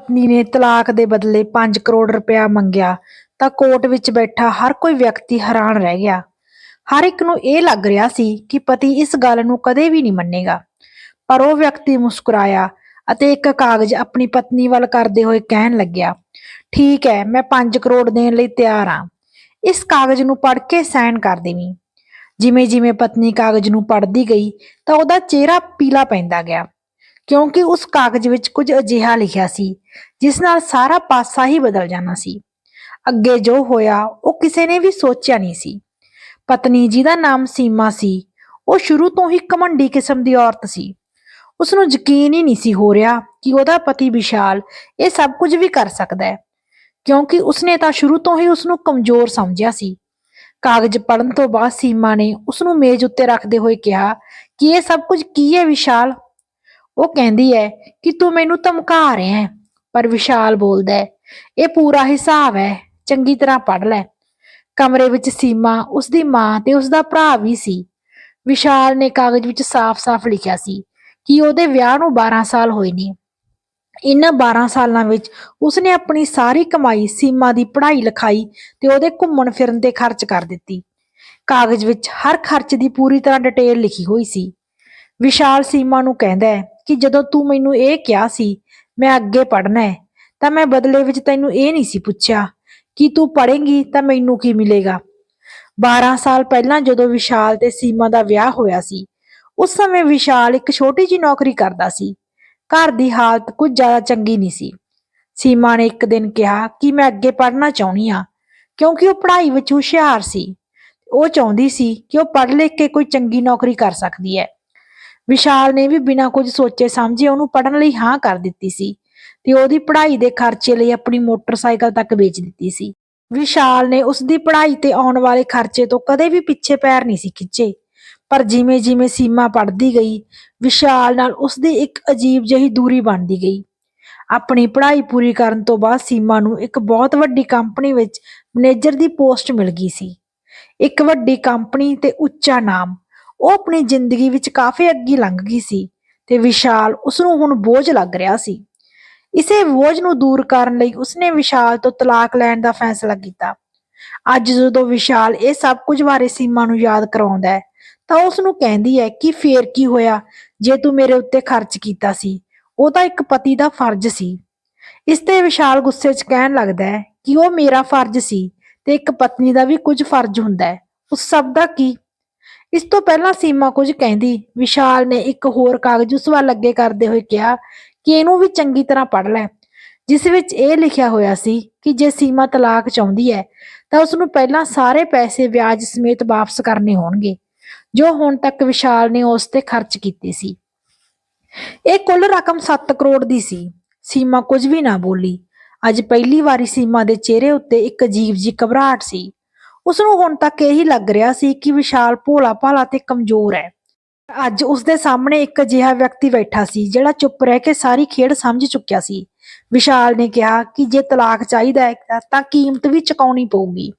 ਪਤਨੀ ਨੇ ਤਲਾਕ ਦੇ ਬਦਲੇ 5 ਕਰੋੜ ਰੁਪਇਆ ਮੰਗਿਆ, ਤਾਂ ਕੋਰਟ ਵਿੱਚ ਬੈਠਾ ਹਰ ਕੋਈ ਵਿਅਕਤੀ ਹੈਰਾਨ ਰਹਿ ਗਿਆ। ਹਰ ਇੱਕ ਨੂੰ ਇਹ ਲੱਗ ਰਿਹਾ ਸੀ ਕਿ ਪਤੀ ਇਸ ਗੱਲ ਨੂੰ ਕਦੇ ਵੀ ਨਹੀਂ ਮੰਨੇਗਾ। ਪਰ ਉਹ ਵਿਅਕਤੀ ਮੁਸਕਰਾਇਆ ਅਤੇ ਇੱਕ ਕਾਗਜ਼ ਆਪਣੀ ਪਤਨੀ ਵੱਲ ਕਰਦੇ ਹੋਏ ਕਹਿਣ ਲੱਗਿਆ, ਠੀਕ ਹੈ, ਮੈਂ 5 ਕਰੋੜ ਦੇਣ ਲਈ ਤਿਆਰ ਹਾਂ। ਇਸ ਕਾਗਜ਼ ਨੂੰ ਪੜ੍ਹ ਕੇ ਸਾਈਨ ਕਰ ਦੇਵੀਂ। ਜਿਵੇਂ ਜਿਵੇਂ ਪਤਨੀ ਕਾਗਜ਼ ਨੂੰ ਪੜ੍ਹਦੀ ਗਈ, ਤਾਂ ਉਹਦਾ ਚਿਹਰਾ ਪੀਲਾ ਪੈਂਦਾ ਗਿਆ। ਕਿਉਂਕਿ ਉਸ ਕਾਗਜ਼ ਵਿੱਚ ਕੁਝ ਅਜਿਹਾ ਲਿਖਿਆ ਸੀ, ਜਿਸ ਨਾਲ ਸਾਰਾ ਪਾਸਾ ਹੀ ਬਦਲ ਜਾਣਾ ਸੀ। ਅੱਗੇ ਜੋ ਹੋਇਆ, ਉਹ ਕਿਸੇ ਨੇ ਵੀ ਸੋਚਿਆ ਨਹੀਂ ਸੀ। ਪਤਨੀ ਜਿਹਦਾ ਨਾਮ ਸੀਮਾ ਸੀ। ਉਹ ਸ਼ੁਰੂ ਤੋਂ ਹੀ ਘਮੰਡੀ ਕਿਸਮ ਦੀ ਔਰਤ ਸੀ। ਉਸ ਨੂੰ ਯਕੀਨ ਹੀ ਨਹੀਂ ਸੀ ਹੋ ਰਿਹਾ ਕਿ ਉਹਦਾ ਪਤੀ ਵਿਸ਼ਾਲ ਇਹ ਸਭ ਕੁਝ ਵੀ ਕਰ ਸਕਦਾ ਹੈ, ਕਿਉਂਕਿ ਉਸਨੇ ਤਾਂ ਸ਼ੁਰੂ ਤੋਂ ਹੀ ਉਸ ਨੂੰ ਕਮਜ਼ੋਰ ਸਮਝਿਆ ਸੀ। ਕਾਗਜ਼ ਪੜਨ ਤੋਂ ਬਾਅਦ ਸੀਮਾ ਨੇ ਉਸ ਨੂੰ ਮੇਜ਼ ਉੱਤੇ ਰੱਖਦੇ ਹੋਏ ਕਿਹਾ ਕਿ ਇਹ ਸਭ ਕੁਝ ਕੀ ਹੈ ਵਿਸ਼ਾਲ? ਉਹ ਕਹਿੰਦੀ ਹੈ ਕਿ ਤੂੰ ਮੈਨੂੰ ਧਮਕਾ ਰਿਹਾ ਹੈ ਪਰ ਵਿਸ਼ਾਲ ਬੋਲਦਾ ਹੈ ਇਹ ਪੂਰਾ ਹਿਸਾਬ ਹੈ ਚੰਗੀ ਤਰ੍ਹਾਂ ਪੜ ਲੈ। ਕਮਰੇ ਵਿੱਚ ਸੀਮਾ ਉਸ ਦੀ ਮਾਂ ਤੇ ਉਸ ਦਾ ਭਰਾ ਵੀ ਸੀ। ਵਿਸ਼ਾਲ ਨੇ ਕਾਗਜ਼ ਵਿੱਚ ਸਾਫ਼-ਸਾਫ਼ ਲਿਖਿਆ ਸੀ ਕਿ ਉਹਦੇ ਵਿਆਹ ਨੂੰ 12 ਸਾਲ ਹੋਏ ਨੇ। ਇਨ੍ਹਾਂ 12 ਸਾਲਾਂ ਵਿੱਚ ਉਸਨੇ ਆਪਣੀ ਸਾਰੀ ਕਮਾਈ ਸੀਮਾ ਦੀ ਪੜ੍ਹਾਈ ਲਿਖਾਈ ਤੇ ਉਹਦੇ ਘੁੰਮਣ ਫਿਰਨ ਤੇ ਖਰਚ ਕਰ ਦਿੱਤੀ। ਕਾਗਜ਼ ਵਿੱਚ ਹਰ ਖਰਚ ਦੀ ਪੂਰੀ ਤਰ੍ਹਾਂ ਡਿਟੇਲ ਲਿਖੀ ਹੋਈ ਸੀ। ਵਿਸ਼ਾਲ ਸੀਮਾ ਨੂੰ ਕਹਿੰਦਾ ਹੈ ਕਿ ਜਦੋਂ ਤੂੰ ਮੈਨੂੰ ਇਹ ਕਿਹਾ ਸੀ, ਮੈਂ ਅੱਗੇ ਪੜ੍ਹਨਾ ਹੈ, ਤਾਂ ਮੈਂ ਬਦਲੇ ਵਿੱਚ ਤੈਨੂੰ ਇਹ ਨਹੀਂ ਸੀ ਪੁੱਛਿਆ ਕਿ ਤੂੰ ਪੜ੍ਹੇਂਗੀ ਤਾਂ ਮੈਨੂੰ ਕੀ ਮਿਲੇਗਾ। 12 ਸਾਲ ਪਹਿਲਾਂ ਜਦੋਂ ਵਿਸ਼ਾਲ ਤੇ ਸੀਮਾ ਦਾ ਵਿਆਹ ਹੋਇਆ ਸੀ, ਉਸ ਸਮੇਂ ਵਿਸ਼ਾਲ ਇੱਕ ਛੋਟੀ ਜਿਹੀ ਨੌਕਰੀ ਕਰਦਾ ਸੀ। ਘਰ ਦੀ ਹਾਲਤ ਕੁਝ ਜ਼ਿਆਦਾ ਚੰਗੀ ਨਹੀਂ ਸੀ। ਸੀਮਾ ਨੇ ਇੱਕ ਦਿਨ ਕਿਹਾ ਕਿ ਮੈਂ ਅੱਗੇ ਪੜ੍ਹਨਾ ਚਾਹੁੰਦੀ ਹਾਂ, ਕਿਉਂਕਿ ਉਹ ਪੜ੍ਹਾਈ ਵਿੱਚ ਹੁਸ਼ਿਆਰ ਸੀ। ਉਹ ਚਾਹੁੰਦੀ ਸੀ ਕਿ ਉਹ ਪੜ੍ਹ ਲਿਖ ਕੇ ਕੋਈ ਚੰਗੀ ਨੌਕਰੀ ਕਰ ਸਕਦੀ ਹੈ। ਵਿਸ਼ਾਲ ਨੇ ਵੀ ਬਿਨਾਂ ਕੁਝ ਸੋਚੇ ਸਮਝੇ ਉਹਨੂੰ ਪੜਨ ਲਈ ਹਾਂ ਕਰ ਦਿੱਤੀ ਸੀ ਤੇ ਉਹਦੀ ਪੜ੍ਹਾਈ ਦੇ ਖਰਚੇ ਲਈ ਆਪਣੀ ਮੋਟਰਸਾਈਕਲ ਤੱਕ ਵੇਚ ਦਿੱਤੀ ਸੀ। ਵਿਸ਼ਾਲ ਨੇ ਉਸ ਦੀ ਪੜ੍ਹਾਈ ਤੇ ਆਉਣ ਵਾਲੇ ਖਰਚੇ ਤੋਂ ਕਦੇ ਵੀ ਪਿੱਛੇ ਪੈਰ ਨਹੀਂ ਸੀ ਖਿੱਚੇ, ਪਰ ਜਿਵੇਂ ਜਿਵੇਂ ਸੀਮਾ ਪੜ੍ਹਦੀ ਗਈ, ਵਿਸ਼ਾਲ ਨਾਲ ਉਸ ਦੀ ਇੱਕ ਅਜੀਬ ਜਿਹੀ ਦੂਰੀ ਬਣਦੀ ਗਈ। ਆਪਣੀ ਪੜ੍ਹਾਈ ਪੂਰੀ ਕਰਨ ਤੋਂ ਬਾਅਦ ਸੀਮਾ ਨੂੰ ਇੱਕ ਬਹੁਤ ਵੱਡੀ ਕੰਪਨੀ ਵਿੱਚ ਮੈਨੇਜਰ ਦੀ ਪੋਸਟ ਮਿਲ ਗਈ ਸੀ। ਇੱਕ ਵੱਡੀ ਕੰਪਨੀ ਤੇ ਉੱਚਾ ਨਾਮ ਉਹ ਆਪਣੀ ਜ਼ਿੰਦਗੀ ਵਿੱਚ ਕਾਫੀ ਅੱਗੇ ਲੰਘ ਗਈ ਸੀ ਤੇ ਵਿਸ਼ਾਲ ਉਸ ਨੂੰ ਹੁਣ ਬੋਝ ਲੱਗ ਰਿਹਾ ਸੀ। ਇਸੇ ਬੋਝ ਨੂੰ ਦੂਰ ਕਰਨ ਲਈ ਉਸਨੇ ਵਿਸ਼ਾਲ ਤੋਂ ਤਲਾਕ ਲੈਣ ਦਾ ਫੈਸਲਾ ਕੀਤਾ। ਅੱਜ ਜਦੋਂ ਵਿਸ਼ਾਲ ਇਹ ਸਭ ਕੁਝ ਬਾਰੇ ਸੀਮਾ ਨੂੰ ਯਾਦ ਕਰਾਉਂਦਾ ਹੈ, ਤਾਂ ਉਸ ਨੂੰ ਕਹਿੰਦੀ ਹੈ ਕਿ ਫੇਰ ਕੀ ਹੋਇਆ ਜੇ ਤੂੰ ਮੇਰੇ ਉੱਤੇ ਖਰਚ ਕੀਤਾ ਸੀ। ਉਹ ਤਾਂ ਇੱਕ ਪਤੀ ਦਾ ਫਰਜ਼ ਸੀ। ਇਸ ਤੇ ਵਿਸ਼ਾਲ ਗੁੱਸੇ 'ਚ ਕਹਿਣ ਲੱਗਦਾ ਹੈ ਕਿ ਉਹ ਮੇਰਾ ਫਰਜ਼ ਸੀ ਤੇ ਇੱਕ ਪਤਨੀ ਦਾ ਵੀ ਕੁਝ ਫਰਜ਼ ਹੁੰਦਾ ਹੈ। ਉਸ ਸਭ ਦਾ ਕੀ ਇਸ ਤੋਂ ਪਹਿਲਾਂ ਸੀਮਾ ਕੁਝ ਕਹਿੰਦੀ, ਵਿਸ਼ਾਲ ਨੇ ਇੱਕ ਹੋਰ ਕਾਗਜ਼ ਉਸ ਵੱਲ ਅੱਗੇ ਕਰਦੇ ਹੋਏ ਕਿਹਾ ਕਿ ਇਹਨੂੰ ਵੀ ਚੰਗੀ ਤਰ੍ਹਾਂ ਪੜ੍ਹ ਲੈ, ਜਿਸ ਵਿੱਚ ਇਹ ਲਿਖਿਆ ਹੋਇਆ ਸੀ ਕਿ ਜੇ ਸੀਮਾ ਤਲਾਕ ਚਾਹੁੰਦੀ ਹੈ, ਤਾਂ ਉਸ ਨੂੰ ਪਹਿਲਾਂ ਸਾਰੇ ਪੈਸੇ ਵਿਆਜ ਸਮੇਤ ਵਾਪਸ ਕਰਨੇ ਹੋਣਗੇ, ਜੋ ਹੁਣ ਤੱਕ ਵਿਸ਼ਾਲ ਨੇ ਉਸ ਤੇ ਖਰਚ ਕੀਤੇ ਸੀ। ਇਹ ਕੁੱਲ ਰਕਮ 7 ਕਰੋੜ ਦੀ ਸੀ। ਸੀਮਾ ਕੁਝ ਵੀ ਨਾ ਬੋਲੀ। ਅੱਜ ਪਹਿਲੀ ਵਾਰੀ ਸੀਮਾ ਦੇ ਚਿਹਰੇ ਉੱਤੇ ਇੱਕ ਅਜੀਬ ਜਿਹੀ ਘਬਰਾਹਟ ਸੀ। ਉਸ ਨੂੰ ਹੁਣ ਤੱਕ ਇਹੀ ਲੱਗ ਰਿਹਾ ਸੀ ਕਿ ਵਿਸ਼ਾਲ ਭੋਲਾ ਭਾਲਾ ਤੇ ਕਮਜ਼ੋਰ ਹੈ। ਅੱਜ ਉਸ ਦੇ ਸਾਹਮਣੇ ਇੱਕ ਅਜਿਹਾ ਵਿਅਕਤੀ ਬੈਠਾ ਸੀ, ਜਿਹੜਾ ਚੁੱਪ ਰਹਿ ਕੇ ਸਾਰੀ ਖੇਡ ਸਮਝ ਚੁੱਕਿਆ ਸੀ। ਵਿਸ਼ਾਲ ਨੇ ਕਿਹਾ ਕਿ ਜੇ ਤਲਾਕ ਚਾਹੀਦਾ ਹੈ ਤਾਂ ਕੀਮਤ ਵੀ ਚੁਕਾਉਣੀ ਪਊਗੀ।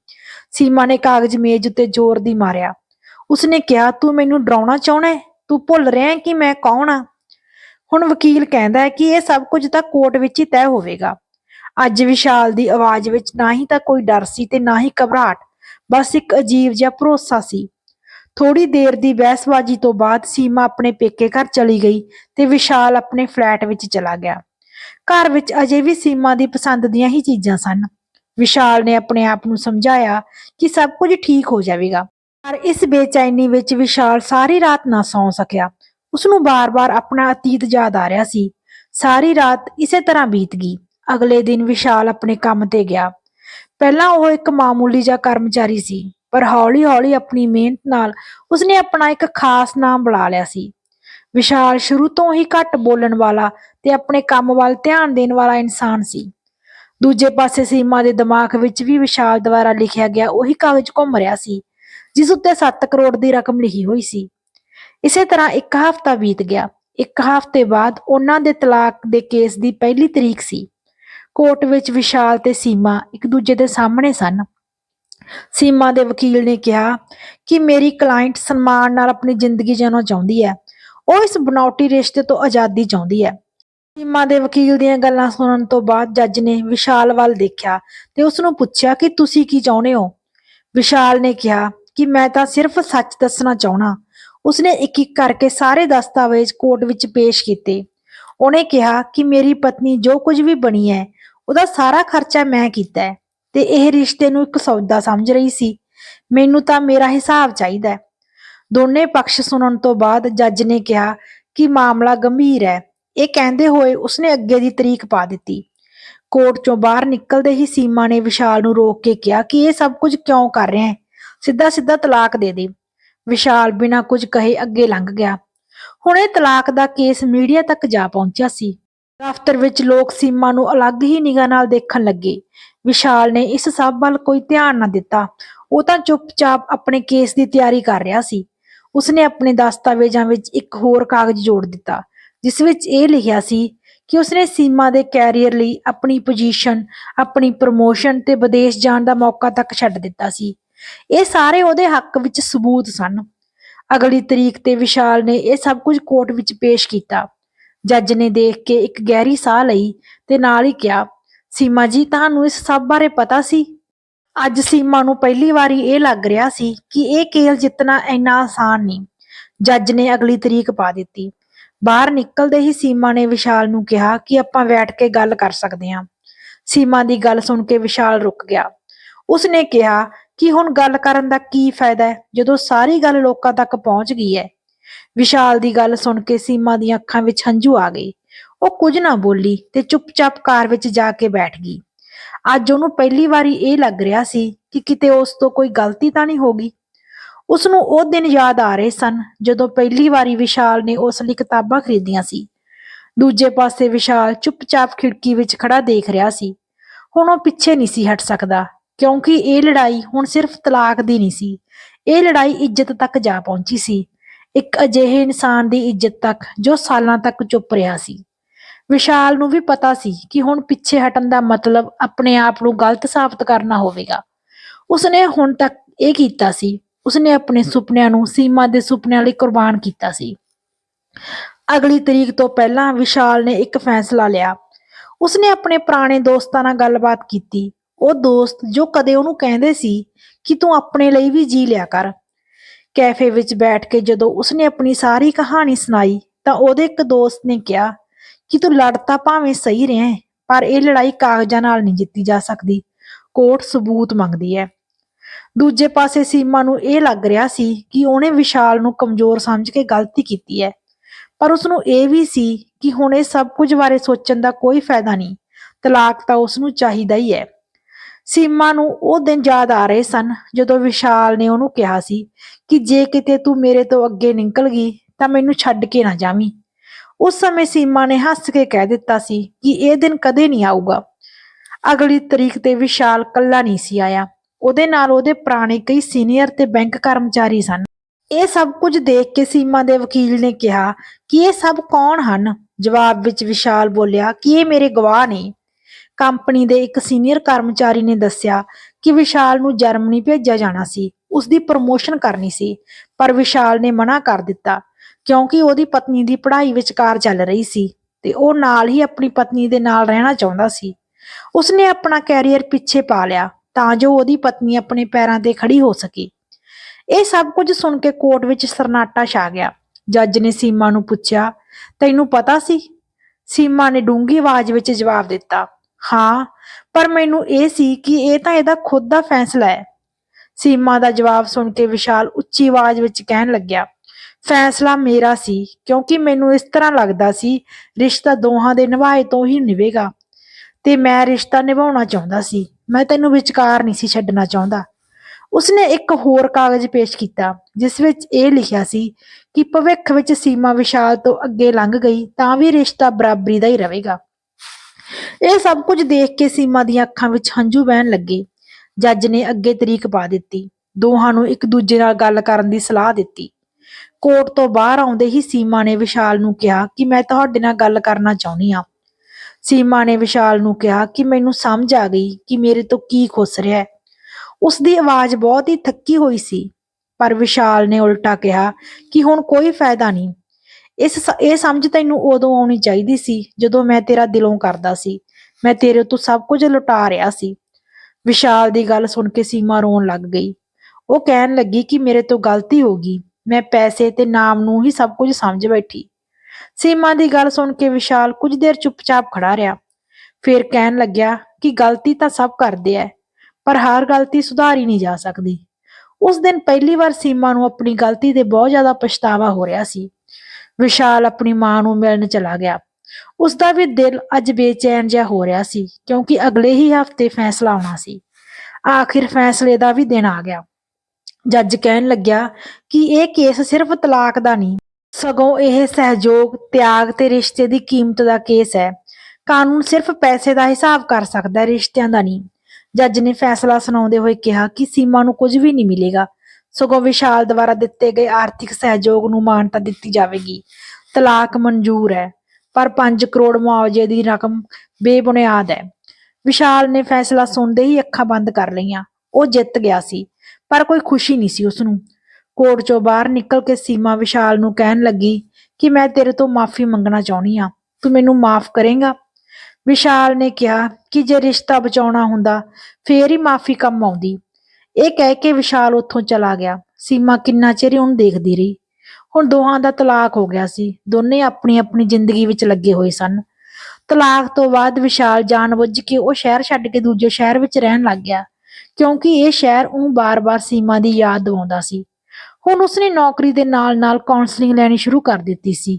ਸੀਮਾ ਨੇ ਕਾਗਜ਼ ਮੇਜ਼ ਉੱਤੇ ਜ਼ੋਰ ਦੀ ਮਾਰਿਆ। ਉਸਨੇ ਕਿਹਾ, ਤੂੰ ਮੈਨੂੰ ਡਰਾਉਣਾ ਚਾਹੁੰਦਾ ਤੂੰ ਭੁੱਲ ਰਿਹਾ ਕਿ ਮੈਂ ਕੌਣ ਆ ਹੁਣ ਵਕੀਲ ਕਹਿੰਦਾ ਹੈ ਕਿ ਇਹ ਸਭ ਕੁਝ ਤਾਂ ਕੋਰਟ ਵਿੱਚ ਹੀ ਤੈਅ ਹੋਵੇਗਾ। ਅੱਜ ਵਿਸ਼ਾਲ ਦੀ ਆਵਾਜ਼ ਵਿੱਚ ਨਾ ਹੀ ਤਾਂ ਕੋਈ ਡਰ ਸੀ ਤੇ ਨਾ ਹੀ ਘਬਰਾਹਟ। ਬਸ ਇੱਕ ਅਜੀਬ ਜਿਹਾ ਭਰੋਸਾ ਸੀ। ਥੋੜੀ ਦੇਰ ਦੀ ਬਹਿਸਬਾਜ਼ੀ ਤੋਂ ਬਾਅਦ ਸੀਮਾ ਆਪਣੇ ਪੇਕੇ ਘਰ ਚਲੀ ਗਈ ਤੇ ਵਿਸ਼ਾਲ ਆਪਣੇ ਫਲੈਟ ਵਿੱਚ ਚਲਾ ਗਿਆ। ਘਰ ਵਿੱਚ ਅਜੇ ਵੀ ਸੀਮਾ ਦੀ ਪਸੰਦ ਦੀਆਂ ਹੀ ਚੀਜ਼ਾਂ ਸਨ। ਵਿਸ਼ਾਲ ਨੇ ਆਪਣੇ ਆਪ ਨੂੰ ਸਮਝਾਇਆ ਕਿ ਸਭ ਕੁਝ ਠੀਕ ਹੋ ਜਾਵੇਗਾ। ਪਰ ਇਸ ਬੇਚੈਨੀ ਵਿੱਚ ਵਿਸ਼ਾਲ ਸਾਰੀ ਰਾਤ ਨਾ ਸੌਂ ਸਕਿਆ। ਉਸ ਨੂੰ ਬਾਰ-ਬਾਰ ਆਪਣਾ ਅਤੀਤ ਯਾਦ ਆ ਰਿਹਾ ਸੀ। ਸਾਰੀ ਰਾਤ ਇਸੇ ਤਰ੍ਹਾਂ ਬੀਤ ਗਈ। ਅਗਲੇ ਦਿਨ ਵਿਸ਼ਾਲ ਆਪਣੇ ਕੰਮ ਤੇ ਗਿਆ। ਪਹਿਲਾਂ ਉਹ ਇੱਕ ਮਾਮੂਲੀ ਜਿਹਾ ਕਰਮਚਾਰੀ ਸੀ, ਪਰ ਹੌਲੀ-ਹੌਲੀ ਆਪਣੀ ਮਿਹਨਤ ਨਾਲ ਉਸਨੇ ਆਪਣਾ ਇੱਕ ਖਾਸ ਨਾਮ ਬਣਾ ਲਿਆ ਸੀ। ਵਿਸ਼ਾਲ ਸ਼ੁਰੂ ਤੋਂ ਹੀ ਘੱਟ ਬੋਲਣ ਵਾਲਾ ਤੇ ਆਪਣੇ ਕੰਮ ਵੱਲ ਧਿਆਨ ਦੇਣ ਵਾਲਾ ਇਨਸਾਨ ਸੀ। ਦੂਜੇ ਪਾਸੇ ਸੀਮਾ ਦੇ ਦਿਮਾਗ ਵਿੱਚ ਵੀ ਵਿਸ਼ਾਲ ਦੁਆਰਾ ਲਿਖਿਆ ਗਿਆ ਉਹੀ ਕਾਗਜ਼ ਘੁੰਮ ਰਿਹਾ ਸੀ, ਜਿਸ ਉੱਤੇ 7 ਕਰੋੜ ਦੀ ਰਕਮ ਲਿਖੀ ਹੋਈ ਸੀ। ਇਸੇ ਤਰ੍ਹਾਂ ਇੱਕ ਹਫ਼ਤਾ ਬੀਤ ਗਿਆ। ਇੱਕ ਹਫ਼ਤੇ ਬਾਅਦ ਉਹਨਾਂ ਦੇ ਤਲਾਕ ਦੇ ਕੇਸ ਦੀ ਪਹਿਲੀ ਤਰੀਕ ਸੀ। ਕੋਰਟ ਵਿੱਚ ਵਿਸ਼ਾਲ ਤੇ ਸੀਮਾ ਇੱਕ ਦੂਜੇ ਦੇ ਸਾਹਮਣੇ ਸਨ। ਸੀਮਾ ਦੇ ਵਕੀਲ ਨੇ ਕਿਹਾ ਕਿ ਮੇਰੀ ਕਲਾਇੰਟ ਸਨਮਾਨ ਨਾਲ ਆਪਣੀ ਜ਼ਿੰਦਗੀ ਜਿਉਣਾ ਚਾਹੁੰਦੀ ਹੈ। ਉਹ ਇਸ ਬਨਾਉਟੀ ਰਿਸ਼ਤੇ ਤੋਂ ਆਜ਼ਾਦੀ ਚਾਹੁੰਦੀ ਹੈ। ਸੀਮਾ ਦੇ ਵਕੀਲ ਦੀਆਂ ਗੱਲਾਂ ਸੁਣਨ ਤੋਂ ਬਾਅਦ ਜੱਜ ਨੇ ਵਿਸ਼ਾਲ ਵੱਲ ਦੇਖਿਆ ਤੇ ਉਸ ਨੂੰ ਪੁੱਛਿਆ ਕਿ ਤੁਸੀਂ ਕੀ ਚਾਹੁੰਦੇ ਹੋ? ਵਿਸ਼ਾਲ ਨੇ ਕਿਹਾ ਕਿ ਮੈਂ ਤਾਂ ਸਿਰਫ ਸੱਚ ਦੱਸਣਾ ਚਾਹਣਾ ਉਸਨੇ ਇੱਕ ਇੱਕ ਕਰਕੇ ਸਾਰੇ ਦਸਤਾਵੇਜ਼ ਕੋਰਟ ਵਿੱਚ ਪੇਸ਼ ਕੀਤੇ। ਉਹਨੇ ਕਿਹਾ ਕਿ ਮੇਰੀ ਪਤਨੀ ਜੋ ਕੁਝ ਵੀ ਬਣੀ ਹੈ, ਉਹਦਾ ਸਾਰਾ ਖਰਚਾ ਮੈਂ ਕੀਤਾ ਹੈ ਤੇ ਇਹ ਰਿਸ਼ਤੇ ਨੂੰ ਇੱਕ ਸੌਦਾ ਸਮਝ ਰਹੀ ਸੀ। ਮੈਨੂੰ ਤਾਂ ਮੇਰਾ ਹਿਸਾਬ ਚਾਹੀਦਾ ਦੋਨੇ ਪੱਖ ਸੁਣਨ ਤੋਂ ਬਾਅਦ ਜੱਜ ਨੇ ਕਿਹਾ ਕਿ ਮਾਮਲਾ ਗੰਭੀਰ ਹੈ। ਇਹ ਕਹਿੰਦੇ ਹੋਏ ਉਸਨੇ ਅੱਗੇ ਦੀ ਤਰੀਕ ਪਾ ਦਿੱਤੀ। ਕੋਰਟ ਚੋਂ ਬਾਹਰ ਨਿਕਲਦੇ ਹੀ ਸੀਮਾ ਨੇ ਵਿਸ਼ਾਲ ਨੂੰ ਰੋਕ ਕੇ ਕਿਹਾ ਕਿ ਇਹ ਸਭ ਕੁਝ ਕਿਉਂ ਕਰ ਰਿਹਾ ਹੈ? ਸਿੱਧਾ ਸਿੱਧਾ ਤਲਾਕ ਦੇ ਦੇ। ਵਿਸ਼ਾਲ ਬਿਨਾਂ ਕੁਝ ਕਹੇ ਅੱਗੇ ਲੰਘ ਗਿਆ। ਹੁਣ ਇਹ ਤਲਾਕ ਦਾ ਕੇਸ ਮੀਡੀਆ ਤੱਕ ਜਾ ਪਹੁੰਚਿਆ ਸੀ। ਦਫ਼ਤਰ ਵਿੱਚ ਲੋਕ ਸੀਮਾ ਨੂੰ ਅਲੱਗ ਹੀ ਨਿਗਾਹ ਨਾਲ ਦੇਖਣ ਲੱਗੇ। ਵਿਸ਼ਾਲ ਨੇ ਇਸ ਸਭ ਵੱਲ ਕੋਈ ਧਿਆਨ ਨਾ ਦਿੱਤਾ। ਉਹ ਤਾਂ ਚੁੱਪਚਾਪ ਆਪਣੇ ਕੇਸ ਦੀ ਤਿਆਰੀ ਕਰ ਰਿਹਾ ਸੀ। ਉਸਨੇ ਆਪਣੇ ਦਸਤਾਵੇਜ਼ਾਂ ਵਿੱਚ ਇੱਕ ਹੋਰ ਕਾਗਜ਼ ਜੋੜ ਦਿੱਤਾ, ਜਿਸ ਵਿੱਚ ਇਹ ਲਿਖਿਆ ਸੀ ਕਿ ਉਸਨੇ ਸੀਮਾ ਦੇ ਕੈਰੀਅਰ ਲਈ ਆਪਣੀ ਪੋਜੀਸ਼ਨ, ਆਪਣੀ ਪ੍ਰਮੋਸ਼ਨ ਤੇ ਵਿਦੇਸ਼ ਜਾਣ ਦਾ ਮੌਕਾ ਤੱਕ ਛੱਡ ਦਿੱਤਾ ਸੀ। ਇਹ ਸਾਰੇ ਉਹਦੇ ਹੱਕ ਵਿੱਚ ਸਬੂਤ ਸਨ। ਅਗਲੀ ਤਰੀਕ ਤੇ ਵਿਸ਼ਾਲ ਨੇ ਇਹ ਸਭ ਕੁਝ ਕੋਰਟ ਵਿੱਚ ਪੇਸ਼ ਕੀਤਾ। ਜੱਜ ਨੇ ਦੇਖ ਕੇ ਇੱਕ ਗਹਿਰੀ ਸਾਹ ਲਈ ਤੇ ਨਾਲ ਹੀ ਕਿਹਾ, ਸੀਮਾ ਜੀ, ਤੁਹਾਨੂੰ ਇਸ ਸਭ ਬਾਰੇ ਪਤਾ ਸੀ? ਅੱਜ ਸੀਮਾ ਨੂੰ ਪਹਿਲੀ ਵਾਰੀ ਇਹ ਲੱਗ ਰਿਹਾ ਸੀ ਕਿ ਇਹ ਕੇਸ ਜਿੱਤਣਾ ਇੰਨਾ ਆਸਾਨ ਨਹੀਂ। ਜੱਜ ਨੇ ਅਗਲੀ ਤਰੀਕ ਪਾ ਦਿੱਤੀ। ਬਾਹਰ ਨਿਕਲਦੇ ਹੀ ਸੀਮਾ ਨੇ ਵਿਸ਼ਾਲ ਨੂੰ ਕਿਹਾ ਕਿ ਆਪਾਂ ਬੈਠ ਕੇ ਗੱਲ ਕਰ ਸਕਦੇ ਹਾਂ। ਸੀਮਾ ਦੀ ਗੱਲ ਸੁਣ ਕੇ ਵਿਸ਼ਾਲ ਰੁਕ ਗਿਆ। ਉਸਨੇ ਕਿਹਾ ਕਿ ਹੁਣ ਗੱਲ ਕਰਨ ਦਾ ਕੀ ਫਾਇਦਾ ਹੈ, ਜਦੋਂ ਸਾਰੀ ਗੱਲ ਲੋਕਾਂ ਤੱਕ ਪਹੁੰਚ ਗਈ ਹੈ। ਵਿਸ਼ਾਲ ਦੀ ਗੱਲ ਸੁਣ ਕੇ ਸੀਮਾ ਦੀਆਂ ਅੱਖਾਂ ਵਿੱਚ ਹੰਝੂ ਆ ਗਏ। ਉਹ ਕੁਝ ਨਾ ਬੋਲੀ ਤੇ ਚੁੱਪਚਾਪ ਕਾਰ ਵਿੱਚ ਜਾ ਕੇ ਬੈਠ ਗਈ। ਅੱਜ ਉਹਨੂੰ ਪਹਿਲੀ ਵਾਰੀ ਇਹ ਲੱਗ ਰਿਹਾ ਸੀ ਕਿ ਕਿਤੇ ਉਸ ਤੋਂ ਕੋਈ ਗਲਤੀ ਤਾਂ ਨਹੀਂ ਹੋ ਗਈ। ਉਸ ਨੂੰ ਉਹ ਦਿਨ ਯਾਦ ਆ ਰਹੇ ਸਨ ਜਦੋਂ ਪਹਿਲੀ ਵਾਰੀ ਵਿਸ਼ਾਲ ਨੇ ਉਸ ਲਈ ਕਿਤਾਬਾਂ ਖਰੀਦੀਆਂ ਸੀ। ਦੂਜੇ ਪਾਸੇ ਵਿਸ਼ਾਲ ਚੁੱਪਚਾਪ ਖਿੜਕੀ ਵਿੱਚ ਖੜਾ ਦੇਖ ਰਿਹਾ ਸੀ। ਹੁਣ ਉਹ ਪਿੱਛੇ ਨਹੀਂ ਸੀ ਹਟ ਸਕਦਾ। ਕਿਉਂਕਿ ਇਹ ਲੜਾਈ ਹੁਣ ਸਿਰਫ ਤਲਾਕ ਦੀ ਨਹੀਂ ਸੀ। ਇਹ ਲੜਾਈ ਇੱਜ਼ਤ ਤੱਕ ਜਾ ਪਹੁੰਚੀ ਸੀ। ਇੱਕ ਅਜਿਹੇ ਇਨਸਾਨ ਦੀ ਇੱਜ਼ਤ ਤੱਕ ਜੋ ਸਾਲਾਂ ਤੱਕ ਚੁੱਪ ਰਿਹਾ ਸੀ। ਵਿਸ਼ਾਲ ਨੂੰ ਵੀ ਪਤਾ ਸੀ ਕਿ ਹੁਣ ਪਿੱਛੇ ਹਟਣ ਦਾ ਮਤਲਬ ਆਪਣੇ ਆਪ ਨੂੰ ਗਲਤ ਸਾਬਤ ਕਰਨਾ ਹੋਵੇਗਾ। ਉਸਨੇ ਹੁਣ ਤੱਕ ਇਹ ਕੀਤਾ ਸੀ। ਉਸਨੇ ਆਪਣੇ ਸੁਪਨਿਆਂ ਨੂੰ ਸੀਮਾ ਦੇ ਸੁਪਨਿਆਂ ਲਈ ਕੁਰਬਾਨ ਕੀਤਾ ਸੀ। ਅਗਲੀ ਤਰੀਕ ਤੋਂ ਪਹਿਲਾਂ ਵਿਸ਼ਾਲ ਨੇ ਇੱਕ ਫੈਸਲਾ ਲਿਆ। ਉਸਨੇ ਆਪਣੇ ਪੁਰਾਣੇ ਦੋਸਤਾਂ ਨਾਲ ਗੱਲਬਾਤ ਕੀਤੀ। ਉਹ ਦੋਸਤ ਜੋ ਕਦੇ ਉਹਨੂੰ ਕਹਿੰਦੇ ਸੀ ਕਿ ਤੂੰ ਆਪਣੇ ਲਈ ਵੀ ਜੀ ਲਿਆ ਕਰ। ਕੈਫੇ ਵਿੱਚ ਬੈਠ ਕੇ ਜਦੋਂ ਉਸਨੇ ਆਪਣੀ ਸਾਰੀ ਕਹਾਣੀ ਸੁਣਾਈ ਤਾਂ ਉਹਦੇ ਇੱਕ ਦੋਸਤ ਨੇ ਕਿਹਾ ਕਿ ਤੂੰ ਲੜ ਤਾਂ ਭਾਵੇਂ ਸਹੀ ਰਿਹਾ ਪਰ ਇਹ ਲੜਾਈ ਕਾਗਜ਼ਾਂ ਨਾਲ ਨਹੀਂ ਜਿੱਤੀ ਜਾ ਸਕਦੀ। ਕੋਰਟ ਸਬੂਤ ਮੰਗਦੀ ਹੈ। ਦੂਜੇ ਪਾਸੇ ਸੀਮਾ ਨੂੰ ਇਹ ਲੱਗ ਰਿਹਾ ਸੀ ਕਿ ਉਹਨੇ ਵਿਸ਼ਾਲ ਨੂੰ ਕਮਜ਼ੋਰ ਸਮਝ ਕੇ ਗਲਤੀ ਕੀਤੀ ਹੈ। ਪਰ ਉਸ ਨੂੰ ਇਹ ਵੀ ਸੀ ਕਿ ਹੁਣ ਇਹ ਸਭ ਕੁਝ ਬਾਰੇ ਸੋਚਣ ਦਾ ਕੋਈ ਫਾਇਦਾ ਨਹੀਂ। ਤਲਾਕ ਤਾਂ ਉਸ ਨੂੰ ਚਾਹੀਦਾ ਹੀ ਹੈ। ਸੀਮਾ ਨੂੰ ਉਹ ਦਿਨ ਯਾਦ ਆ ਰਹੇ ਸਨ, ਜਦੋਂ ਵਿਸ਼ਾਲ ਨੇ ਉਹਨੂੰ ਕਿਹਾ ਸੀ ਕਿ ਜੇ ਕਿਤੇ ਤੂੰ ਮੇਰੇ ਤੋਂ ਅੱਗੇ ਨਿਕਲ ਗਈ, ਤਾਂ ਮੈਨੂੰ ਛੱਡ ਕੇ ਨਾ ਜਾਵੀਂ। ਉਸ ਸਮੇਂ ਸੀਮਾ ਨੇ ਹੱਸ ਕੇ ਕਹਿ ਦਿੱਤਾ ਸੀ ਕਿ ਇਹ ਦਿਨ ਕਦੇ ਨਹੀਂ ਆਊਗਾ। ਅਗਲੀ ਤਰੀਕ ਤੇ ਵਿਸ਼ਾਲ ਕੱਲਾ ਨਹੀਂ ਸੀ ਆਇਆ। ਉਹਦੇ ਨਾਲ ਉਹਦੇ ਪੁਰਾਣੇ ਕਈ ਸੀਨੀਅਰ ਤੇ ਬੈਂਕ ਕਰਮਚਾਰੀ ਸਨ। ਇਹ ਸਭ ਕੁਝ ਦੇਖ ਕੇ ਸੀਮਾ ਦੇ ਵਕੀਲ ਨੇ ਕਿਹਾ ਕਿ ਇਹ ਸਭ ਕੌਣ ਹਨ? ਜਵਾਬ ਵਿੱਚ ਵਿਸ਼ਾਲ ਬੋਲਿਆ ਕਿ ਇਹ ਮੇਰੇ ਗਵਾਹ ਨੇ। ਕੰਪਨੀ ਦੇ ਇੱਕ ਸੀਨੀਅਰ ਕਰਮਚਾਰੀ ਨੇ ਦੱਸਿਆ ਕਿ ਵਿਸ਼ਾਲ ਨੂੰ ਜਰਮਨੀ ਭੇਜਿਆ ਜਾਣਾ ਸੀ। ਉਸ ਦੀ ਪ੍ਰਮੋਸ਼ਨ ਕਰਨੀ ਸੀ, ਪਰ ਵਿਸ਼ਾਲ ਨੇ ਮਨਾ ਕਰ ਦਿੱਤਾ ਕਿਉਂਕਿ ਉਹਦੀ ਪਤਨੀ ਦੀ ਪੜ੍ਹਾਈ ਵਿਚਕਾਰ ਚੱਲ ਰਹੀ ਸੀ ਤੇ ਉਹ ਨਾਲ ਹੀ ਆਪਣੀ ਪਤਨੀ ਦੇ ਨਾਲ ਰਹਿਣਾ ਚਾਹੁੰਦਾ ਸੀ। ਉਸਨੇ ਆਪਣਾ ਕੈਰੀਅਰ ਪਿੱਛੇ ਪਾ ਲਿਆ ਤਾਂ ਜੋ ਉਹਦੀ ਪਤਨੀ ਆਪਣੇ ਪੈਰਾਂ ਤੇ ਖੜੀ ਹੋ ਸਕੇ। ਇਹ ਸਭ ਕੁਝ ਸੁਣ ਕੇ ਕੋਰਟ ਵਿੱਚ ਸਰਨਾਟਾ ਛਾ ਗਿਆ। ਜੱਜ ਨੇ ਸੀਮਾ ਨੂੰ ਪੁੱਛਿਆ, ਤੈਨੂੰ ਪਤਾ ਸੀ? ਸੀਮਾ ਨੇ ਡੂੰਗੀ ਆਵਾਜ਼ ਵਿੱਚ ਜਵਾਬ ਦਿੱਤਾ ਹਾਂ, ਪਰ ਮੈਨੂੰ ਇਹ ਸੀ ਕਿ ਇਹ ਤਾਂ ਇਹਦਾ ਖੁਦ ਦਾ ਫੈਸਲਾ ਹੈ। ਸੀਮਾ ਦਾ ਜਵਾਬ ਸੁਣ ਕੇ ਵਿਸ਼ਾਲ ਉੱਚੀ ਆਵਾਜ਼ ਵਿੱਚ ਕਹਿਣ ਲੱਗਿਆ, ਫੈਸਲਾ ਮੇਰਾ ਸੀ, ਕਿਉਂਕਿ ਮੈਨੂੰ ਇਸ ਤਰ੍ਹਾਂ ਲੱਗਦਾ ਸੀ, ਰਿਸ਼ਤਾ ਦੋਹਾਂ ਦੇ ਨਿਭਾਏ ਤੋਂ ਹੀ ਨਿਵੇਗਾ, ਤੇ ਮੈਂ ਰਿਸ਼ਤਾ ਨਿਭਾਉਣਾ ਚਾਹੁੰਦਾ ਸੀ। ਮੈਂ ਤੈਨੂੰ ਵਿਚਕਾਰ ਨਹੀਂ ਸੀ ਛੱਡਣਾ ਚਾਹੁੰਦਾ। ਉਸਨੇ ਇੱਕ ਹੋਰ ਕਾਗਜ਼ ਪੇਸ਼ ਕੀਤਾ, ਜਿਸ ਵਿੱਚ ਇਹ ਲਿਖਿਆ ਸੀ ਕਿ ਭਵਿੱਖ ਵਿੱਚ ਸੀਮਾ ਵਿਸ਼ਾਲ ਤੋਂ ਅੱਗੇ ਲੰਘ ਗਈ ਤਾਂ ਵੀ ਰਿਸ਼ਤਾ ਬਰਾਬਰੀ ਦਾ ਹੀ ਰਹੇਗਾ। ਇਹ ਸਭ ਕੁਝ ਦੇਖ ਕੇ ਸੀਮਾ ਦੀਆਂ ਅੱਖਾਂ ਵਿੱਚ ਹੰਝੂ ਵਹਿਣ ਲੱਗੇ। ਜੱਜ ਨੇ ਅੱਗੇ ਤਰੀਕ ਪਾ ਦਿੱਤੀ। ਦੋਹਾਂ ਨੂੰ ਇੱਕ ਦੂਜੇ ਨਾਲ ਗੱਲ ਕਰਨ ਦੀ ਸਲਾਹ ਦਿੱਤੀ। ਕੋਰਟ ਤੋਂ ਬਾਹਰ ਆਉਂਦੇ ਹੀ ਸੀਮਾ ਨੇ ਵਿਸ਼ਾਲ ਨੂੰ ਕਿਹਾ ਕਿ ਮੈਂ ਤੁਹਾਡੇ ਨਾਲ ਗੱਲ ਕਰਨਾ ਚਾਹੁੰਦੀ ਹਾਂ। ਸੀਮਾ ਨੇ ਵਿਸ਼ਾਲ ਨੂੰ ਕਿਹਾ ਕਿ ਮੈਨੂੰ ਸਮਝ ਆ ਗਈ ਕਿ ਮੇਰੇ ਤੋਂ ਕੀ ਖੁੱਸ ਰਿਹਾ ਹੈ। ਉਸ ਦੀ ਆਵਾਜ਼ ਬਹੁਤ ਹੀ ਥੱਕੀ ਹੋਈ ਸੀ, ਪਰ ਵਿਸ਼ਾਲ ਨੇ ਉਲਟਾ ਕਿਹਾ ਕਿ ਹੁਣ ਕੋਈ ਫਾਇਦਾ ਨਹੀਂ। ਇਸ ਇਹ ਸਮਝ ਤੈਨੂੰ ਉਦੋਂ ਆਉਣੀ ਚਾਹੀਦੀ ਸੀ ਜਦੋਂ ਮੈਂ ਤੇਰਾ ਦਿਲੋਂ ਕਰਦਾ ਸੀ। ਮੈਂ ਤੇਰੇ ਤੋਂ ਸਭ ਕੁਝ ਲੁਟਾ ਰਿਹਾ ਸੀ। ਵਿਸ਼ਾਲ ਦੀ ਗੱਲ ਸੁਣ ਕੇ ਸੀਮਾ ਰੋਣ ਲੱਗ ਗਈ। ਉਹ ਕਹਿਣ ਲੱਗੀ ਕਿ ਮੇਰੇ ਤੋਂ ਗਲਤੀ ਹੋ ਗਈ। ਮੈਂ ਪੈਸੇ ਤੇ ਨਾਮ ਨੂੰ ਹੀ ਸਭ ਕੁਝ ਸਮਝ ਬੈਠੀ। ਸੀਮਾ ਦੀ ਗੱਲ ਸੁਣ ਕੇ ਵਿਸ਼ਾਲ ਕੁਝ ਦੇਰ ਚੁੱਪਚਾਪ ਖੜਾ ਰਿਹਾ। ਫਿਰ ਕਹਿਣ ਲੱਗਿਆ ਕਿ ਗਲਤੀ ਤਾਂ ਸਭ ਕਰਦੇ ਐ, ਪਰ ਹਰ ਗਲਤੀ ਸੁਧਾਰੀ ਨਹੀਂ ਜਾ ਸਕਦੀ। ਉਸ ਦਿਨ ਪਹਿਲੀ ਵਾਰ ਸੀਮਾ ਨੂੰ ਆਪਣੀ ਗਲਤੀ ਤੇ ਬਹੁਤ ਜ਼ਿਆਦਾ ਪਛਤਾਵਾ ਹੋ ਰਿਹਾ ਸੀ। ਵਿਸ਼ਾਲ ਆਪਣੀ ਮਾਂ ਨੂੰ ਮਿਲਣ ਚਲਾ ਗਿਆ। ਉਸ ਦਾ ਵੀ ਦਿਲ ਅੱਜ ਬੇਚੈਨ ਜਿਹਾ ਹੋ ਰਿਹਾ ਸੀ, ਕਿਉਂਕਿ ਅਗਲੇ ਹੀ ਹਫ਼ਤੇ ਫੈਸਲਾ ਆਉਣਾ ਸੀ। ਆਖਿਰ ਫੈਸਲੇ ਦਾ ਵੀ ਦਿਨ ਆ ਗਿਆ। ਜੱਜ ਕਹਿਣ ਲੱਗਿਆ ਕਿ ਇਹ ਕੇਸ ਸਿਰਫ ਤਲਾਕ ਦਾ ਨਹੀਂ, ਸਗੋਂ ਇਹ ਸਹਿਯੋਗ, ਤਿਆਗ ਤੇ ਰਿਸ਼ਤੇ ਦੀ ਕੀਮਤ ਦਾ ਕੇਸ ਹੈ। ਕਾਨੂੰਨ ਸਿਰਫ ਪੈਸੇ ਦਾ ਹਿਸਾਬ ਕਰ ਸਕਦਾ, ਰਿਸ਼ਤਿਆਂ ਦਾ ਨਹੀਂ। ਜੱਜ ਨੇ ਫੈਸਲਾ ਸੁਣਾਉਂਦੇ ਹੋਏ ਕਿਹਾ ਕਿ ਸੀਮਾ ਨੂੰ ਕੁਝ ਵੀ ਨਹੀਂ ਮਿਲੇਗਾ। ਸਗੋਂ ਵਿਸ਼ਾਲ ਦੁਆਰਾ ਦਿੱਤੇ ਗਏ ਆਰਥਿਕ ਸਹਿਯੋਗ ਨੂੰ ਮਾਨਤਾ ਦਿੱਤੀ ਜਾਵੇਗੀ। ਤਲਾਕ ਮਨਜ਼ੂਰ ਹੈ, ਪਰ 5 ਕਰੋੜ ਮੁਆਵਜ਼ੇ ਦੀ ਰਕਮ ਬੇਬੁਨਿਆਦ ਹੈ। ਵਿਸ਼ਾਲ ਨੇ ਫੈਸਲਾ ਸੁਣਦੇ ਹੀ ਅੱਖਾਂ ਬੰਦ ਕਰ ਲਈਆਂ। ਉਹ ਜਿੱਤ ਗਿਆ ਸੀ, ਪਰ ਕੋਈ ਖੁਸ਼ੀ ਨਹੀਂ ਸੀ ਉਸ ਨੂੰ ਕੋਰਟ ਚੋਂ ਬਾਹਰ ਨਿਕਲ ਕੇ ਸੀਮਾ ਵਿਸ਼ਾਲ ਨੂੰ ਕਹਿਣ ਲੱਗੀ ਕਿ ਮੈਂ ਤੇਰੇ ਤੋਂ ਮਾਫੀ ਮੰਗਣਾ ਚਾਹੁੰਦੀ ਆ ਤੂੰ ਮੈਨੂੰ ਮਾਫ ਕਰੇਂਗਾ? ਵਿਸ਼ਾਲ ਨੇ ਕਿਹਾ ਕਿ ਜੇ ਰਿਸ਼ਤਾ ਬਚਾਉਣਾ ਹੁੰਦਾ, ਫੇਰ ਹੀ ਮਾਫੀ ਕੰਮ ਆਉਂਦੀ। ਇਹ ਕਹਿ ਕੇ ਵਿਸ਼ਾਲ ਉੱਥੋਂ ਚਲਾ ਗਿਆ। ਸੀਮਾ ਕਿੰਨਾ ਚਿਰ ਹੀ ਉਹਨੂੰ ਦੇਖਦੀ ਰਹੀ। ਹੁਣ ਦੋਹਾਂ ਦਾ ਤਲਾਕ ਹੋ ਗਿਆ ਸੀ। ਦੋਨੇ ਆਪਣੀ ਆਪਣੀ ਜ਼ਿੰਦਗੀ ਵਿੱਚ ਲੱਗੇ ਹੋਏ ਸਨ। ਤਲਾਕ ਤੋਂ ਬਾਅਦ ਵਿਸ਼ਾਲ ਜਾਣਬੁੱਝ ਕੇ ਉਹ ਸ਼ਹਿਰ ਛੱਡ ਕੇ ਦੂਜੇ ਸ਼ਹਿਰ ਵਿੱਚ ਰਹਿਣ ਲੱਗ ਗਿਆ। ਕਿਉਂਕਿ ਇਹ ਸ਼ਹਿਰ ਉਹਨੂੰ ਬਾਰ-ਬਾਰ ਸੀਮਾ ਦੀ ਯਾਦ ਦਿਵਾਉਂਦਾ ਸੀ। ਹੁਣ ਉਸਨੇ ਨੌਕਰੀ ਦੇ ਨਾਲ-ਨਾਲ ਕਾਉਂਸਲਿੰਗ ਲੈਣੀ ਸ਼ੁਰੂ ਕਰ ਦਿੱਤੀ ਸੀ।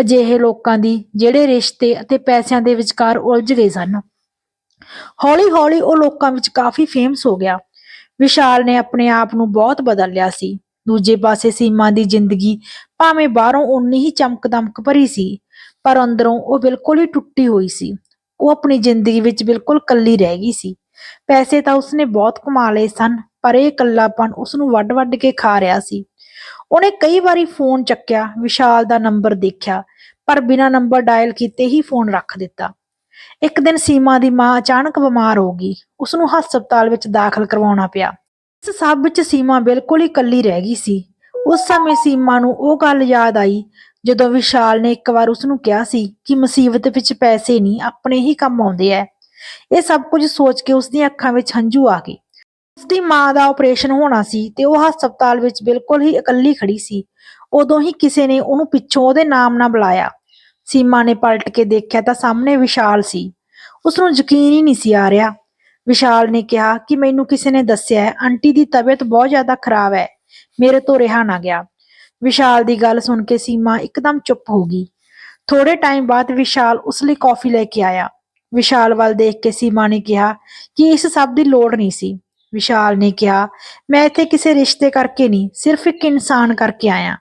ਅਜਿਹੇ ਲੋਕਾਂ ਦੀ ਜਿਹੜੇ ਰਿਸ਼ਤੇ ਅਤੇ ਪੈਸਿਆਂ ਦੇ ਵਿਚਕਾਰ ਉਲਝ ਗਏ ਸਨ। ਹੌਲੀ-ਹੌਲੀ ਉਹ ਲੋਕਾਂ ਵਿੱਚ ਕਾਫੀ ਫੇਮਸ ਹੋ ਗਿਆ। ਵਿਸ਼ਾਲ ਨੇ ਆਪਣੇ ਆਪ ਨੂੰ ਬਹੁਤ ਬਦਲ ਲਿਆ ਸੀ। ਦੂਜੇ ਪਾਸੇ ਸੀਮਾ ਦੀ ਜ਼ਿੰਦਗੀ ਭਾਵੇਂ ਬਾਹਰੋਂ ਉਨੀ ਹੀ ਚਮਕ-ਦਮਕ ਭਰੀ ਸੀ, ਪਰ ਅੰਦਰੋਂ ਉਹ ਬਿਲਕੁਲ ਹੀ ਟੁੱਟੀ ਹੋਈ ਸੀ। ਉਹ ਆਪਣੀ ਜ਼ਿੰਦਗੀ ਵਿੱਚ ਬਿਲਕੁਲ ਕੱਲੀ ਰਹਿ ਗਈ ਸੀ। ਪੈਸੇ ਤਾਂ ਉਸਨੇ ਬਹੁਤ ਕਮਾ ਲਏ ਸਨ, ਪਰ ਇਹ ਇਕੱਲਾਪਨ ਉਸ ਨੂੰ ਵੱਡ-ਵੱਡ ਕੇ ਖਾ ਰਿਹਾ ਸੀ। ਉਹਨੇ ਕਈ ਵਾਰੀ ਫੋਨ ਚੱਕਿਆ, ਵਿਸ਼ਾਲ ਦਾ ਨੰਬਰ ਦੇਖਿਆ, ਪਰ ਬਿਨਾਂ ਨੰਬਰ ਡਾਇਲ ਕੀਤੇ ਹੀ ਫੋਨ ਰੱਖ ਦਿੱਤਾ। ਇੱਕ ਦਿਨ ਸੀਮਾ ਦੀ ਮਾਂ ਅਚਾਨਕ ਬਿਮਾਰ ਹੋ ਗਈ। ਉਸ ਨੂੰ ਹਸਪਤਾਲ ਵਿੱਚ ਦਾਖਲ ਕਰਵਾਉਣਾ ਪਿਆ। ਇਸ ਸਭ ਵਿੱਚ ਸੀਮਾ ਬਿਲਕੁਲ ਹੀ ਇਕੱਲੀ ਰਹਿ ਗਈ ਸੀ। ਉਸ ਸਮੇਂ ਸੀਮਾ ਨੂੰ ਉਹ ਗੱਲ ਯਾਦ ਆਈ, ਜਦੋਂ ਵਿਸ਼ਾਲ ਨੇ ਇੱਕ ਵਾਰ ਉਸ ਨੂੰ ਕਿਹਾ ਸੀ ਕਿ ਮੁਸੀਬਤ ਵਿੱਚ ਪੈਸੇ ਨਹੀਂ, ਆਪਣੇ ਹੀ ਕੰਮ ਆਉਂਦੇ ਐ। ਇਹ ਸਭ ਕੁਝ ਸੋਚ ਕੇ ਉਸ ਦੀਆਂ ਅੱਖਾਂ ਵਿੱਚ ਹੰਝੂ ਆ ਗਏ। ਉਸਦੀ ਮਾਂ ਦਾ ਆਪਰੇਸ਼ਨ ਹੋਣਾ ਸੀ ਤੇ ਉਹ ਹਸਪਤਾਲ ਵਿੱਚ ਬਿਲਕੁਲ ਹੀ ਇਕੱਲੀ ਖੜੀ ਸੀ। ਉਦੋਂ ਹੀ ਕਿਸੇ ਨੇ ਉਹਨੂੰ ਪਿੱਛੋਂ ਉਹਦੇ ਨਾਮ ਨਾਲ ਬੁਲਾਇਆ। ਸੀਮਾ ਨੇ ਪਲਟ ਕੇ ਦੇਖਿਆ ਤਾਂ ਸਾਹਮਣੇ ਵਿਸ਼ਾਲ ਸੀ। ਉਸ ਨੂੰ ਯਕੀਨ ਹੀ ਨਹੀਂ ਸੀ ਆ ਰਿਹਾ। ਵਿਸ਼ਾਲ ਨੇ ਕਿਹਾ ਕਿ ਮੈਨੂੰ ਕਿਸੇ ਨੇ ਦੱਸਿਆ ਹੈ, ਆਂਟੀ ਦੀ ਤਬੀਅਤ ਬਹੁਤ ਜ਼ਿਆਦਾ ਖਰਾਬ ਹੈ, ਮੇਰੇ ਤੋਂ ਰਿਹਾ ਨਾ ਗਿਆ। ਵਿਸ਼ਾਲ ਦੀ ਗੱਲ ਸੁਣ ਕੇ ਸੀਮਾ ਇੱਕਦਮ ਚੁੱਪ ਹੋ ਗਈ। ਥੋੜੇ ਟਾਈਮ ਬਾਅਦ ਵਿਸ਼ਾਲ ਉਸ ਲਈ ਕੌਫੀ ਲੈ ਕੇ ਆਇਆ। ਵਿਸ਼ਾਲ ਵੱਲ ਦੇਖ ਕੇ ਸੀਮਾ ਨੇ ਕਿਹਾ ਕਿ ਇਸ ਸਭ ਦੀ ਲੋੜ ਨਹੀਂ ਸੀ। ਵਿਸ਼ਾਲ ਨੇ ਕਿਹਾ, ਮੈਂ ਇੱਥੇ ਕਿਸੇ ਰਿਸ਼ਤੇ ਕਰਕੇ ਨਹੀਂ, ਸਿਰਫ ਇੱਕ ਇਨਸਾਨ ਕਰਕੇ ਆਇਆ।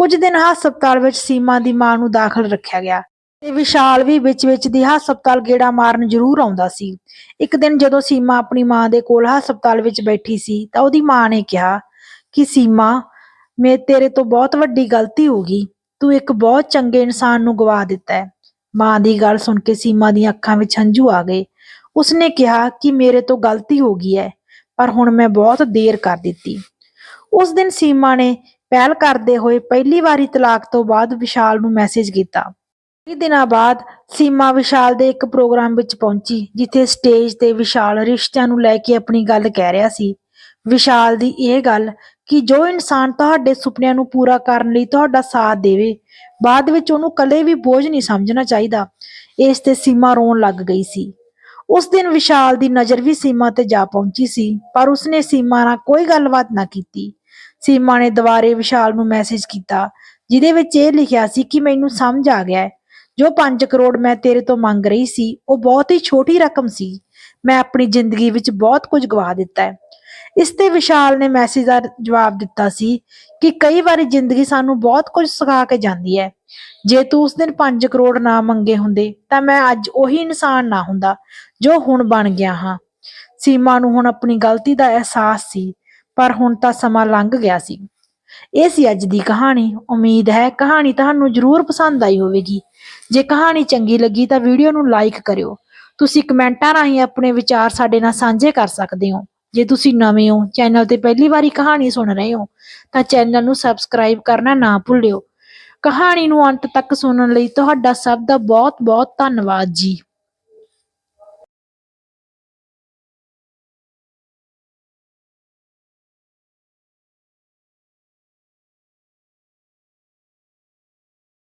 ਕੁਝ ਦਿਨ ਹਸਪਤਾਲ ਵਿੱਚ ਸੀਮਾ ਦੀ ਮਾਂ ਨੂੰ ਦਾਖਲ ਰੱਖਿਆ ਗਿਆ। ਤੇ ਵਿਸ਼ਾਲ ਵੀ ਵਿੱਚ-ਵਿੱਚ ਦੀ ਹਸਪਤਾਲ ਗੇੜਾ ਮਾਰਨ ਜ਼ਰੂਰ ਆਉਂਦਾ ਸੀ। ਇੱਕ ਦਿਨ ਜਦੋਂ ਸੀਮਾ ਆਪਣੀ ਮਾਂ ਦੇ ਕੋਲ ਹਸਪਤਾਲ ਵਿੱਚ ਬੈਠੀ ਸੀ ਤਾਂ ਉਹਦੀ ਮਾਂ ਨੇ ਕਿਹਾ ਕਿ, ਸੀਮਾ, ਮੈਂ ਤੇਰੇ ਤੋਂ ਬਹੁਤ ਵੱਡੀ ਗਲਤੀ ਹੋ ਗਈ। ਤੂੰ ਇੱਕ ਬਹੁਤ ਚੰਗੇ ਇਨਸਾਨ ਨੂੰ ਗਵਾ ਦਿੱਤਾ ਹੈ ਮਾਂ ਦੀ ਗੱਲ ਸੁਣ ਕੇ ਸੀਮਾ ਦੀਆਂ ਅੱਖਾਂ ਵਿੱਚ ਹੰਝੂ ਆ ਗਏ। ਉਸਨੇ ਕਿਹਾ ਕਿ, ਮੇਰੇ ਤੋਂ ਗਲਤੀ ਹੋ ਗਈ ਹੈ, ਪਰ ਹੁਣ ਮੈਂ ਬਹੁਤ ਦੇਰ ਕਰ ਦਿੱਤੀ। ਉਸ ਦਿਨ ਸੀਮਾ ਨੇ ਪਹਿਲ ਕਰਦੇ ਹੋਏ ਪਹਿਲੀ ਵਾਰੀ ਤਲਾਕ ਤੋਂ ਬਾਅਦ ਵਿਸ਼ਾਲ ਨੂੰ ਮੈਸੇਜ ਕੀਤਾ। ਕਈ ਦਿਨਾਂ ਬਾਅਦ ਸੀਮਾ ਵਿਸ਼ਾਲ ਦੇ ਇੱਕ ਪ੍ਰੋਗਰਾਮ ਵਿੱਚ ਪਹੁੰਚੀ, ਜਿੱਥੇ ਸਟੇਜ ਤੇ ਵਿਸ਼ਾਲ ਰਿਸ਼ਤਿਆਂ ਨੂੰ ਲੈ ਕੇ ਆਪਣੀ ਗੱਲ ਕਹਿ ਰਿਹਾ ਸੀ। ਵਿਸ਼ਾਲ ਦੀ ਇਹ ਗੱਲ ਕਿ ਜੋ ਇਨਸਾਨ ਤੁਹਾਡੇ ਸੁਪਨਿਆਂ ਨੂੰ ਪੂਰਾ ਕਰਨ ਲਈ ਤੁਹਾਡਾ ਸਾਥ ਦੇਵੇ, ਬਾਅਦ ਵਿੱਚ ਉਹਨੂੰ ਕਦੇ ਵੀ ਬੋਝ ਨਹੀਂ ਸਮਝਣਾ ਚਾਹੀਦਾ। ਇਸ ਤੇ ਸੀਮਾ ਰੋਣ ਲੱਗ ਗਈ ਸੀ। ਉਸ ਦਿਨ ਵਿਸ਼ਾਲ ਦੀ ਨਜ਼ਰ ਵੀ ਸੀਮਾ ਤੇ ਜਾ ਪਹੁੰਚੀ ਸੀ, ਪਰ ਉਸਨੇ ਸੀਮਾ ਨਾਲ ਕੋਈ ਗੱਲਬਾਤ ਨਾ ਕੀਤੀ। ਸੀਮਾ ਨੇ ਦੁਬਾਰੇ ਵਿਸ਼ਾਲ ਨੂੰ ਮੈਸੇਜ ਕੀਤਾ, ਜਿਹਦੇ ਵਿੱਚ ਇਹ ਲਿਖਿਆ ਸੀ ਕਿ ਮੈਨੂੰ ਸਮਝ ਆ ਗਿਆ ਹੈ। ਜੋ 5 ਕਰੋੜ ਮੈਂ ਤੇਰੇ ਤੋਂ ਮੰਗ ਰਹੀ ਸੀ, ਉਹ ਬਹੁਤ ਹੀ ਛੋਟੀ ਰਕਮ ਸੀ। ਮੈਂ ਆਪਣੀ ਜ਼ਿੰਦਗੀ ਵਿੱਚ ਬਹੁਤ ਕੁਝ ਗਵਾ ਦਿੱਤਾ ਹੈ। ਇਸ ਤੇ ਵਿਸ਼ਾਲ ਨੇ ਮੈਸੇਜ ਦਾ ਜਵਾਬ ਦਿੱਤਾ ਸੀ ਕਿ ਕਈ ਵਾਰੀ ਜ਼ਿੰਦਗੀ ਸਾਨੂੰ ਬਹੁਤ ਕੁਝ ਸਿਖਾ ਕੇ ਜਾਂਦੀ ਹੈ। ਜੇ ਤੂੰ ਉਸ ਦਿਨ 5 ਕਰੋੜ ਨਾ ਮੰਗੇ ਹੁੰਦੇ, ਤਾਂ ਮੈਂ ਅੱਜ ਉਹੀ ਇਨਸਾਨ ਨਾ ਹੁੰਦਾ ਜੋ ਹੁਣ ਬਣ ਗਿਆ ਹਾਂ। ਸੀਮਾ ਨੂੰ ਹੁਣ ਆਪਣੀ ਗਲਤੀ ਦਾ ਅਹਿਸਾਸ ਸੀ। ਪਰ ਹੁਣ ਤਾਂ ਸਮਾਂ ਲੰਘ ਗਿਆ ਸੀ। ਇਹ ਸੀ ਅੱਜ ਦੀ ਕਹਾਣੀ। ਉਮੀਦ ਹੈ ਕਹਾਣੀ ਤੁਹਾਨੂੰ ਜ਼ਰੂਰ ਪਸੰਦ ਆਈ ਹੋਵੇਗੀ। ਜੇ ਕਹਾਣੀ ਚੰਗੀ ਲੱਗੀ ਤਾਂ ਵੀਡੀਓ ਨੂੰ ਲਾਈਕ ਕਰਿਓ। ਤੁਸੀਂ ਕਮੈਂਟਾਂ ਰਾਹੀਂ ਆਪਣੇ ਵਿਚਾਰ ਸਾਡੇ ਨਾਲ ਸਾਂਝੇ ਕਰ ਸਕਦੇ ਹੋ। ਜੇ ਤੁਸੀਂ ਨਵੇਂ ਹੋ, ਚੈਨਲ ਤੇ ਪਹਿਲੀ ਵਾਰੀ ਕਹਾਣੀ ਸੁਣ ਰਹੇ ਹੋ, ਤਾਂ ਚੈਨਲ ਨੂੰ ਸਬਸਕ੍ਰਾਈਬ ਕਰਨਾ ਨਾ ਭੁੱਲਿਓ। ਕਹਾਣੀ ਨੂੰ ਅੰਤ ਤੱਕ ਸੁਣਨ ਲਈ ਤੁਹਾਡਾ ਸਭ ਦਾ ਬਹੁਤ-ਬਹੁਤ ਧੰਨਵਾਦ ਜੀ।